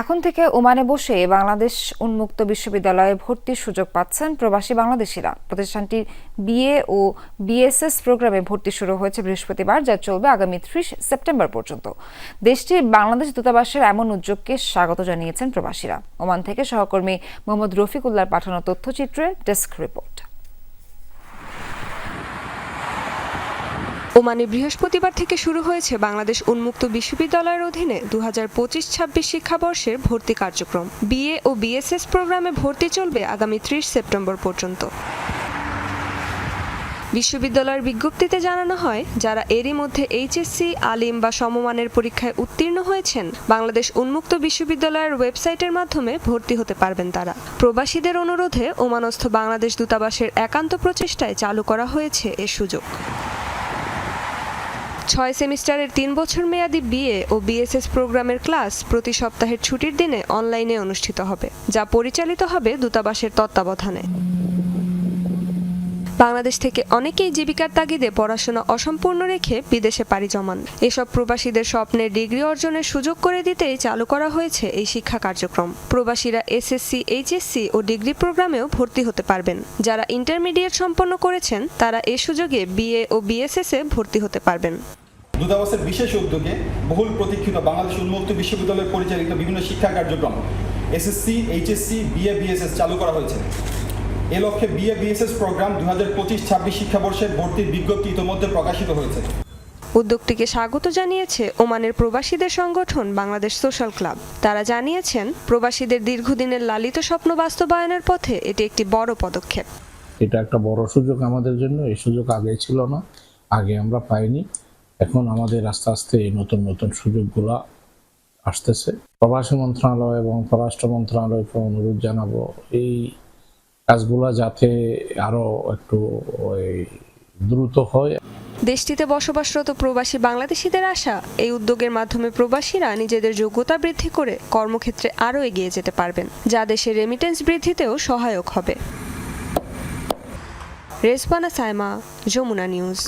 এখন থেকে ওমানে বসে বাংলাদেশ উন্মুক্ত বিশ্ববিদ্যালয়ে ভর্তির সুযোগ পাচ্ছেন প্রবাসী বাংলাদেশিরা। প্রতিষ্ঠানটির বিএ ও বিএসএস প্রোগ্রামে ভর্তি শুরু হয়েছে বৃহস্পতিবার, যা চলবে আগামী ত্রিশ সেপ্টেম্বর পর্যন্ত। দেশটির বাংলাদেশ দূতাবাসের এমন উদ্যোগকে স্বাগত জানিয়েছেন প্রবাসীরা। ওমান থেকে সহকর্মী মোহাম্মদ রফিকুল্লার পাঠানো তথ্যচিত্রে ডেস্ক রিপোর্ট। ওমানে বৃহস্পতিবার থেকে শুরু হয়েছে বাংলাদেশ উন্মুক্ত বিশ্ববিদ্যালয়ের অধীনে দু হাজার পঁচিশ ছাব্বিশ শিক্ষাবর্ষের ভর্তি কার্যক্রম। বিএ ও বিএসএস প্রোগ্রামে ভর্তি চলবে আগামী ত্রিশ সেপ্টেম্বর পর্যন্ত। বিশ্ববিদ্যালয়ের বিজ্ঞপ্তিতে জানানো হয়, যারা এরই মধ্যে এইচএসসি, আলিম বা সমমানের পরীক্ষায় উত্তীর্ণ হয়েছেন, বাংলাদেশ উন্মুক্ত বিশ্ববিদ্যালয়ের ওয়েবসাইটের মাধ্যমে ভর্তি হতে পারবেন তারা। প্রবাসীদের অনুরোধে ওমানস্থ বাংলাদেশ দূতাবাসের একান্ত প্রচেষ্টায় চালু করা হয়েছে এ সুযোগ। ছয় সেমিস্টারের তিন বছর মেয়াদী বিএ ও বিএসএস প্রোগ্রামের ক্লাস প্রতি সপ্তাহের ছুটির দিনে অনলাইনে অনুষ্ঠিত হবে, যা পরিচালিত হবে দূতাবাসের তত্ত্বাবধানে। বাংলাদেশ থেকে অনেকেই জীবিকার তাগিদে পড়াশোনা অসম্পূর্ণ রেখে বিদেশে পাড়ি জমান। এসব প্রবাসীদের স্বপ্নের ডিগ্রি অর্জনের সুযোগ করে দিতেই চালু করা হয়েছে এই শিক্ষা কার্যক্রম। প্রবাসীরা এসএসসি, এইচএসসি ও ডিগ্রি প্রোগ্রামেও ভর্তি হতে পারবেন। যারা ইন্টারমিডিয়েট সম্পন্ন করেছেন, তারা এ সুযোগে বিএ ও বিএসএস এ ভর্তি হতে পারবেন। দূতাবাসের বিশেষ উদ্যোগে বহুল প্রতীক্ষিত বাংলাদেশ উন্মুক্ত বিশ্ববিদ্যালয় পরিচালিত বিভিন্ন শিক্ষা কার্যক্রম এসএসসি, এইচএসসি, বিএ, বিএসএস চালু করা হয়েছে। এ লক্ষ্যে বিএ বিএসএস প্রোগ্রাম দু হাজার পঁচিশ ছাব্বিশ শিক্ষাবর্ষের ভর্তির বিজ্ঞপ্তি ইতোমধ্যে প্রকাশিত হয়েছে। উদ্যোগটিকে স্বাগত জানিয়েছে ওমানের প্রবাসীদের সংগঠন বাংলাদেশ সোশ্যাল ক্লাব। তারা জানিয়েছেন প্রবাসীদের দীর্ঘদিনের লালিত স্বপ্ন বাস্তবায়নের পথে এটি একটি বড় পদক্ষেপ। এটা একটা বড় সুযোগ আমাদের জন্য এই সুযোগ আগে ছিল না আগে আমরা পাইনি। এখন আমাদের আস্তে আস্তে এই নতুন নতুন সুযোগগুলা আসতেছে। প্রবাসী মন্ত্রণালয় এবং পররাষ্ট্র মন্ত্রণালয়কে অনুরোধ জানাব এই কাজগুলা যাতে আরও একটু দ্রুত হয়। দেশটিতে বসবাসরত প্রবাসী বাংলাদেশিদের আশা, এই উদ্যোগের মাধ্যমে প্রবাসীরা নিজেদের যোগ্যতা বৃদ্ধি করে কর্মক্ষেত্রে আরও এগিয়ে যেতে পারবেন, যা দেশের রেমিটেন্স বৃদ্ধিতেও সহায়ক হবে। রেসবানা সাইমা যমুনা নিউজ।